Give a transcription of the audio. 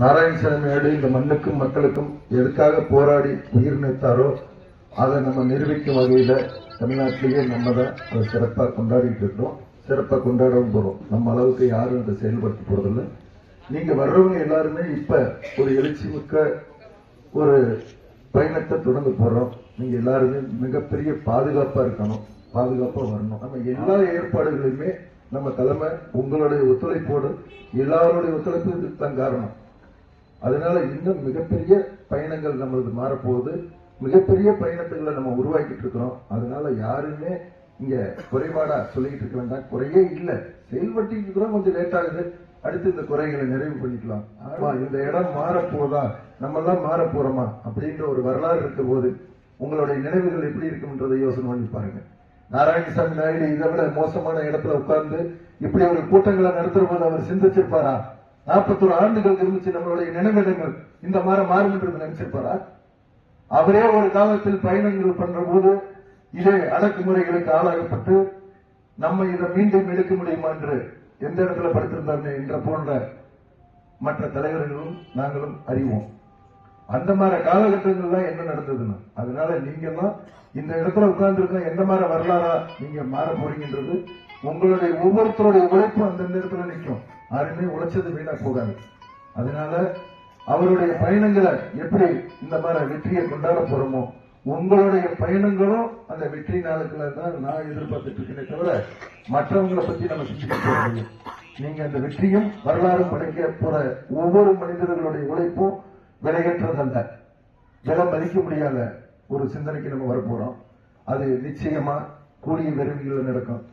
நாராயணசாமி நாயுடு இந்த மண்ணுக்கும் மக்களுக்கும் எதுக்காக போராடி உயிர் நிறுத்தாரோ அதை நம்ம நிரூபிக்கும் வகையில தமிழ்நாட்டிலேயே நம்ம தான் அதை சிறப்பாக கொண்டாடிட்டு இருக்கிறோம். சிறப்பாக கொண்டாடவும் போறோம். நம்ம அளவுக்கு யாரும் அதை செயல்படுத்த போகிறதில்ல நீங்க வர்றவங்க எல்லாருமே இப்ப ஒரு எழுச்சி மிக்க ஒரு பயணத்தை தொடங்க போறோம். நீங்க எல்லாருமே மிகப்பெரிய பாதுகாப்பா இருக்கணும். பாதுகாப்பா வரணும். நம்ம எல்லா ஏற்பாடுகளையுமே நம்ம தலைமை உங்களுடைய ஒத்துழைப்போடு எல்லாருடைய ஒத்துழைப்பு இதுக்கு தான் காரணம். அதனால இன்னும் மிகப்பெரிய பயணங்கள் நம்மளுக்கு மாறப்போகுது. மிகப்பெரிய பயணத்துகளை நம்ம உருவாக்கிட்டு இருக்கிறோம். அதனால யாருமே இங்க குறைபாடா சொல்லிக்கிட்டு இருக்க வேண்டாம். குறையே இல்லை. செயல்பட்டு இருக்கிறோம் கொஞ்சம் லேட் ஆகுது. அடுத்து இந்த குறைகளை நிறைவு பண்ணிக்கலாம். ஆமா இந்த இடம் மாறப்போதா? நம்ம எல்லாம் மாற போறோமா அப்படின்ற ஒரு வரலாறு இருக்க போது உங்களுடைய நினைவுகள் எப்படி இருக்கும்ன்றதை யோசனை பண்ணி பாருங்க. நாராயணசாமி நாயுடு இதை விட மோசமான இடத்துல உட்கார்ந்து இப்படி ஒரு கூட்டங்களை நடத்துற போது அவர் சிந்திச்சிருப்பாரா? நாற்பத்தொரு ஆண்டுகள் இருந்துச்சு நம்மளுடைய நினைவிடங்கள். இந்த மாதிரி மாறும் என்று நினைச்சிருப்பாரா? அவரே ஒரு காலத்தில் பயணங்கள் பண்ற போது இதே அடக்குமுறைகளுக்கு ஆளாகப்பட்டு நம்ம இதை மீண்டும் எடுக்க முடியுமா என்று எந்த இடத்துல படுத்திருந்தார் என்ற போன்ற மற்ற தலைவர்களும் நாங்களும் அறிவோம். அந்த மாதிரி காலகட்டங்கள்ல என்ன நடந்ததுன்னு. அதனால நீங்க எல்லாம் இந்த இடத்துல உட்கார்ந்துருக்க எந்த மாதிரி வரலாறா நீங்க மாற போறீங்கன்றது உங்களுடைய ஒவ்வொருத்தருடைய உழைப்பும் அந்த நேரத்துல நிற்கும். யாருமே உழைச்சது வீணா போகாது. அதனால அவருடைய பயணங்களை எப்படி இந்த மாதிரி வெற்றியை கொண்டாட போறோமோ உங்களுடைய பயணங்களும் அந்த வெற்றி நாளுக்குள்ள தான் நான் எதிர்பார்த்துட்டு இருக்கேனே தவிர மற்றவங்களை பத்தி நம்ம சிந்திக்க நீங்க அந்த வெற்றியும் வரலாறும் படைக்க போற ஒவ்வொரு மனிதர்களுடைய உழைப்பும் விலையற்றதல்ல. விலை மதிக்க முடியாத ஒரு சிந்தனைக்கு நம்ம வரப்போறோம். அது நிச்சயமா கூடிய விரைவில் நடக்கும்.